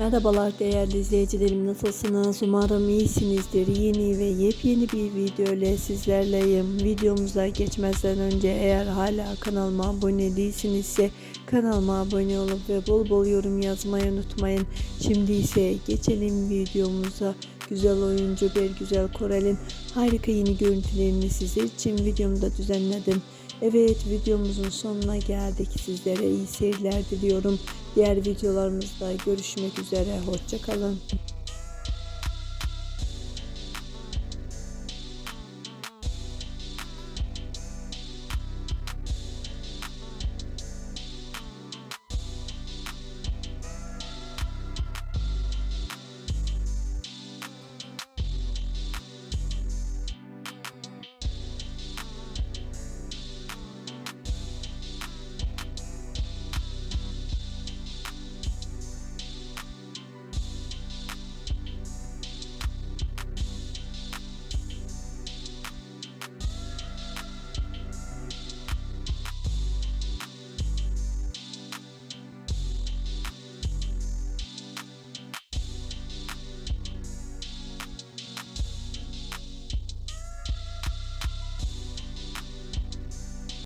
Merhabalar değerli izleyicilerim nasılsınız? Umarım iyisinizdir. Yeni ve yepyeni bir video ile sizlerleyim. Videomuza geçmezden önce eğer hala kanalıma abone değilsinizse kanalıma abone olup ve bol bol yorum yazmayı unutmayın. Şimdi ise geçelim videomuza. Güzel oyuncu bir güzel Korel'in harika yeni görüntülerini sizler için videomda düzenledim. Evet videomuzun sonuna geldik. Sizlere iyi seyirler diliyorum. Diğer videolarımızda görüşmek üzere. Hoşçakalın.